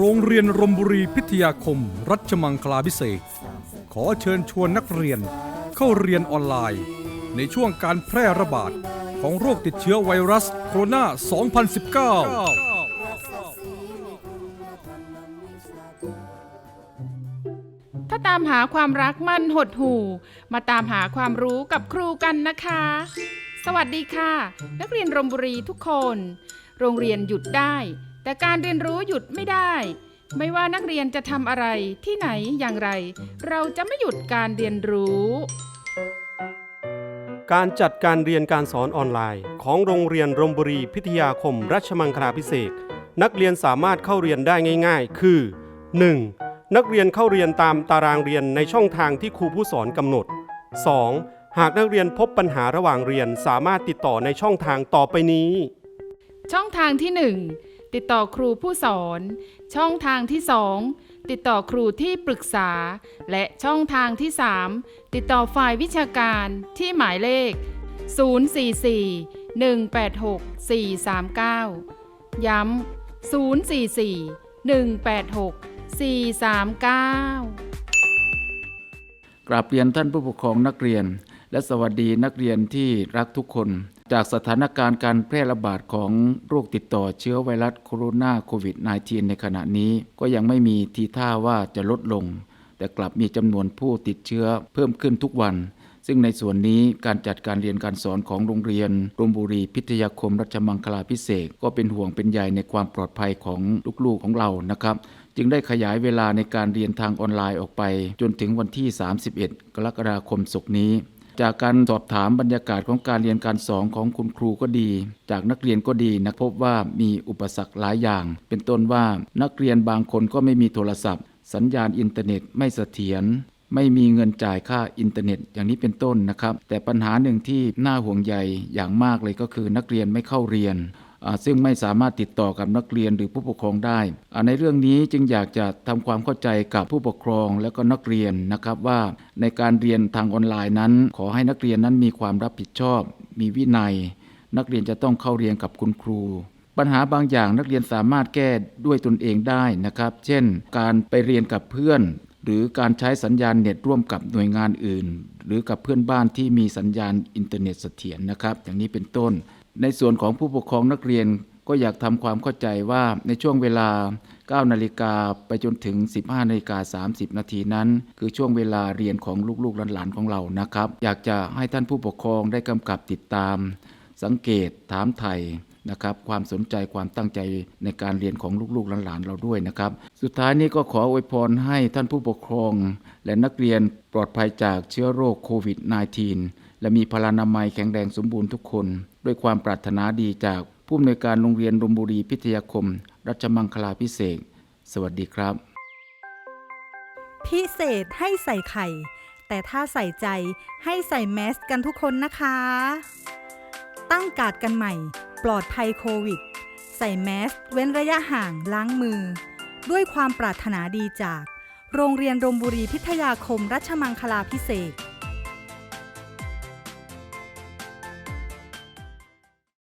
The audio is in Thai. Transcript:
โรงเรียนรมบุรีพิทยาคม รัชมังคลาพิเศษขอเชิญชวนนักเรียนเข้าเรียนออนไลน์ ในช่วงการแพร่ระบาดของโรคติดเชื้อไวรัสโคโรนา 2019 ถ้าตามหาความรักมันหดหู่ มาตามหาความรู้กับครูกันนะคะ สวัสดีค่ะ นักเรียนรมบุรีทุกคน โรงเรียนหยุดได้ แต่การเรียนรู้หยุดไม่ได้ ไม่ว่านักเรียนจะทำอะไรที่ไหนอย่างไร เราจะไม่หยุดการเรียนรู้ การจัดการเรียนการสอนออนไลน์ ของโรงเรียนรมบุรีพิทยาคมรัชมังคลาพิเศษกนักเรียนสามารถเข้าเรียนได้ง่าย ๆ คือ 1. นักเรียนเข้าเรียนตามตารางเรียนในช่องทางที่ครูผู้สอนกำหนด 2. หากนักเรียนพบปัญหาระหว่างเรียนสามารถติดต่อในช่องทางต่อไปนี้ ช่องทางที่ 1 ติดต่อครูผู้สอน ช่องทางที่ 2 ติดต่อครูที่ปรึกษา และช่องทางที่ 3 ติดต่อฝ่ายวิชาการที่หมายเลข 044 186 439 ย้ำ 044 186 439กราบเรียนท่านผู้ปกครองนักเรียน และสวัสดีนักเรียนที่รักทุกคน จากสถานการณ์การแพร่ระบาดของโรคติดต่อเชื้อไวรัสโคโรนาโควิด -19 ในขณะนี้ก็ยังไม่มีทีท่าว่าจะลดลง แต่กลับมีจำนวนผู้ติดเชื้อเพิ่มขึ้นทุกวัน ซึ่งในส่วนนี้การจัดการเรียนการสอนของโรงเรียนรมบุรีพิทยาคมรัชมังคลาพิเศษก็เป็นห่วงเป็นใยในความปลอดภัยของลูกๆของเรานะครับจึงได้ขยายเวลาในการเรียนทางออนไลน์ออกไป จนถึงวันที่ 31 กรกฎาคมศกนี้ จากการสอบถามบรรยากาศของการเรียนการสอนของคุณครูก็ดี จากนักเรียนก็ดีนะพบว่ามีอุปสรรคหลายอย่าง เป็นต้นว่านักเรียนบางคนก็ไม่มีโทรศัพท์ สัญญาณอินเทอร์เน็ตไม่เสถียรไม่มีเงินจ่ายค่าอินเทอร์เน็ตอย่างนี้เป็นต้นนะครับ แต่ปัญหาหนึ่งที่น่าห่วงใยอย่างมากเลยก็คือนักเรียนไม่เข้าเรียน ซึ่งไม่สามารถติดต่อกับนักเรียนหรือผู้ปกครองได้ในเรื่องนี้จึงอยากจะทำความเข้าใจกับผู้ปกครองและก็นักเรียนนะครับว่าในการเรียนทางออนไลน์นั้น ขอให้นักเรียนนั้นมีความรับผิดชอบ มีวินัย นักเรียนจะต้องเข้าเรียนกับคุณครู ปัญหาบางอย่างนักเรียนสามารถแก้ด้วยตนเองได้นะครับ เช่น การไปเรียนกับเพื่อน หรือการใช้สัญญาณเน็ตร่วมกับหน่วยงานอื่น หรือกับเพื่อนบ้านที่มีสัญญาณอินเทอร์เน็ตเสถียรนะครับ อย่างนี้เป็นต้น ในส่วนของผู้ปกครองนักเรียนก็อยากทำความเข้าใจว่าในช่วงเวลา 9 นาฬิกาไปจนถึง 15 นาฬิกา 30 นาทีนั้น คือช่วงเวลาเรียนของลูกๆหลานๆของเรานะครับ อยากจะให้ท่านผู้ปกครองได้กำกับติดตาม สังเกตถามไทยนะครับความสนใจความตั้งใจในการเรียนของลูกๆหลานๆเราด้วยนะครับ สุดท้ายนี้ก็ขออวยพรให้ท่านผู้ปกครอง และนักเรียนปลอดภัยจากเชื้อโรคโควิด -19 และมีพลานามัยแข็งแรงสมบูรณ์ทุกคน ด้วยความปรารถนาดีจากผู้อำนวยการโรงเรียนรมบุรีพิทยาคม รัชมังคลาพิเศษ สวัสดีครับ พิเศษให้ใส่ไข่ แต่ถ้าใส่ใจให้ใส่แมสกันทุกคนนะคะ ตั้งกาดกันใหม่ ปลอดภัยโควิด ใส่แมสเว้นระยะห่างล้างมือ ด้วยความปรารถนาดีจาก โรงเรียนรมบุรีพิทยาคม รัชมังคลาพิเศษ